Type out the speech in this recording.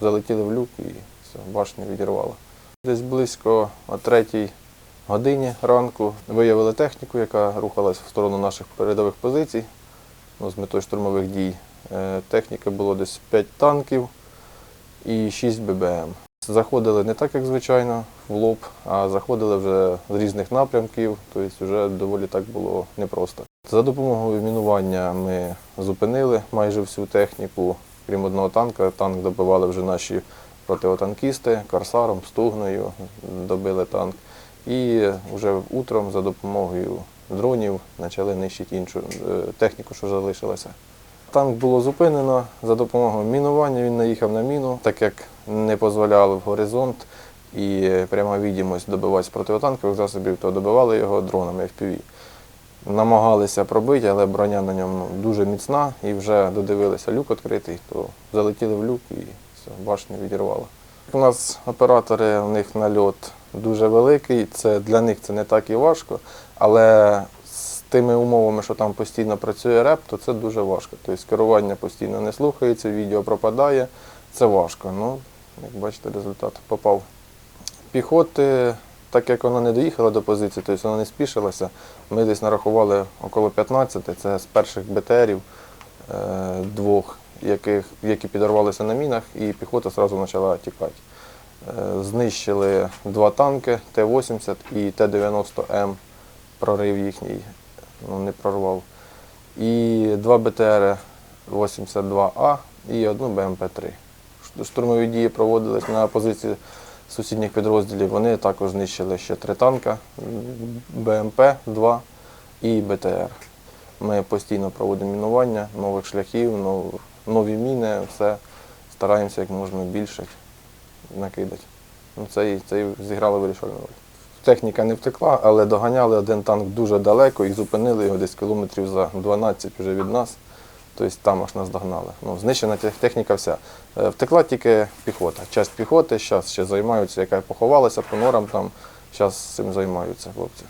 залетіли в люк і все, башню відірвало. Десь близько о третій годині ранку виявили техніку, яка рухалась в сторону наших передових позицій ну, з метою штурмових дій. Е, Техніки було десь 5 танків і 6 ББМ. Заходили не так, як звичайно, в лоб, а заходили вже з різних напрямків, тобто вже доволі так було непросто. За допомогою мінування ми зупинили майже всю техніку, крім одного танка. Танк добивали вже наші противотанкісти, корсаром, стугною добили танк. І вже утром за допомогою дронів почали нищити іншу е, техніку, що залишилася. Танк було зупинено за допомогою мінування. Він наїхав на міну, так як не дозволяв горизонт і пряма відомість добивати з противотанкових засобів, то добивали його дронами FPV. Намагалися пробити, але броня на ньому дуже міцна і вже додивилися люк відкритий, то залетіли в люк і все, башню відірвало. У нас оператори, у них нальот дуже великий, це, для них це не так і важко, але з тими умовами, що там постійно працює реп, то це дуже важко. Тобто керування постійно не слухається, відео пропадає, це важко. Ну, як бачите, результат попав. Піхоти, так як вона не доїхала до позиції, тобто вона не спішилася, ми десь нарахували около 15, це з перших БТРів е, двох, яких, які підорвалися на мінах, і піхота одразу почала тікати. Е, Знищили два танки Т-80 і Т-90М, прорив їхній ну, не прорвав. І два БТР 82А і одну БМП-3. Штурмові дії проводились на позиції сусідніх підрозділів. Вони також знищили ще три танка, БМП-2 і БТР. Ми постійно проводимо мінування нових шляхів, нові міни, все стараємося як можна більше накидати. Ну, це, і- це зіграло вирішальну роль. Техніка не втекла, але доганяли один танк дуже далеко і зупинили його десь кілометрів за 12 вже від нас. Тобто там аж нас догнали. Ну, знищена техніка вся. Е, Втекла тільки піхота. Часть піхоти зараз ще займаються, яка поховалася по норам там. Зараз цим займаються хлопці.